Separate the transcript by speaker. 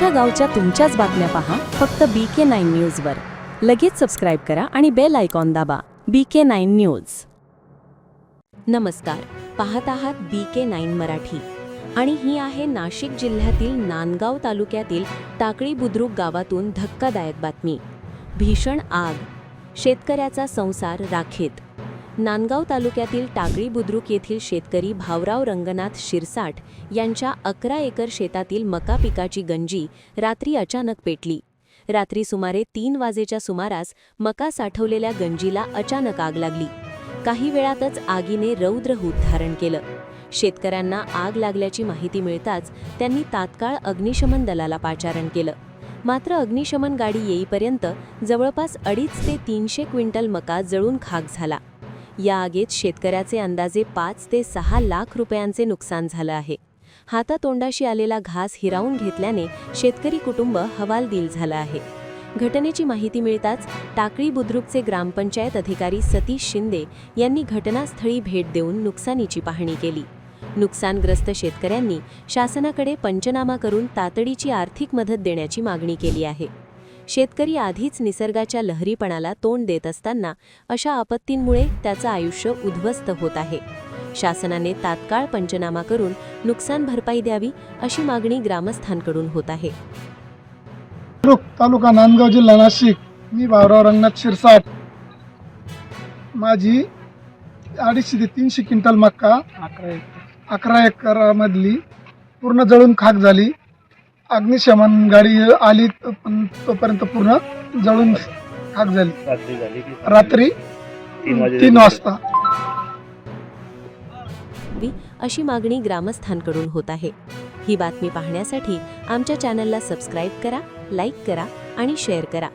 Speaker 1: तुमच्या गावच्या तुमच्याच बातम्या पहा फक्त बी के नाईन न्यूजवर लगेच सबस्क्राईब करा आणि बेल आयकॉन दाबा. बी के नाईन न्यूज नमस्कार पाहत आहात बी के नाईन मराठी. आणि ही आहे नाशिक जिल्ह्यातील नांदगाव तालुक्यातील टाकळी बुद्रुक गावातून धक्कादायक बातमी. भीषण आग. शेतकऱ्याचा संसार राखेत. नांदगाव तालुक्यातील टाकळी बुद्रुक येथील शेतकरी भावराव रंगनाथ शिरसाट यांच्या अकरा एकर शेतातील मका पिकाची गंजी रात्री अचानक पेटली. रात्री सुमारे तीन वाजेच्या सुमारास मका साठवलेल्या गंजीला अचानक आग लागली. काही वेळातच आगीने रौद्र हूत धारण केलं. शेतकऱ्यांना आग लागल्याची माहिती मिळताच त्यांनी तात्काळ अग्निशमन दलाला पाचारण केलं. मात्र अग्निशमन गाडी येईपर्यंत जवळपास अडीच ते तीनशे क्विंटल मका जळून खाक झाला. या आगीत शेतकऱ्याचे अंदाजे पाच ते सहा लाख रुपयांचे नुकसान झालं आहे. हातातोंडाशी आलेला घास हिरावून घेतल्याने शेतकरी कुटुंब हवालदिल झालं आहे. घटनेची माहिती मिळताच टाकळी बुद्रुकचे ग्रामपंचायत अधिकारी सतीश शिंदे यांनी घटनास्थळी भेट देऊन नुकसानीची पाहणी केली. नुकसानग्रस्त शेतकऱ्यांनी शासनाकडे पंचनामा करून तातडीची आर्थिक मदत देण्याची मागणी केली आहे. शेतकरी आधीच निसर्गाच्या लहरीपणाला तोंड देत असताना अशा आपत्तींमुळे त्याचं आयुष्य उद्ध्वस्त होत आहे. शासनाने तात्काळ पंचनामा करून नुकसान भरपाई द्यावी अशी मागणी ग्रामस्थांकडून होत आहे.
Speaker 2: तालुका नांदगाव जिल्हा नाशिक. मी भाऊराव रंगनाथ शिरसाट. माझी अडीचशे ते तीनशे क्विंटल मक्का अकरा एकरामधली पूर्ण जळून खाक झाली. अग्निशमन गाडी आली त- पण तोपर्यंत पूर्ण जळून खाक झाली.
Speaker 3: रात्री झाली की
Speaker 2: रात्री
Speaker 3: तीन वाजे
Speaker 2: तीन वाजता.
Speaker 1: अशी मागणी ग्रामस्थांकडून होत आहे. ही बातमी पाहण्यासाठी आमच्या चॅनलला सबस्क्राईब करा लाईक करा आणि शेअर करा.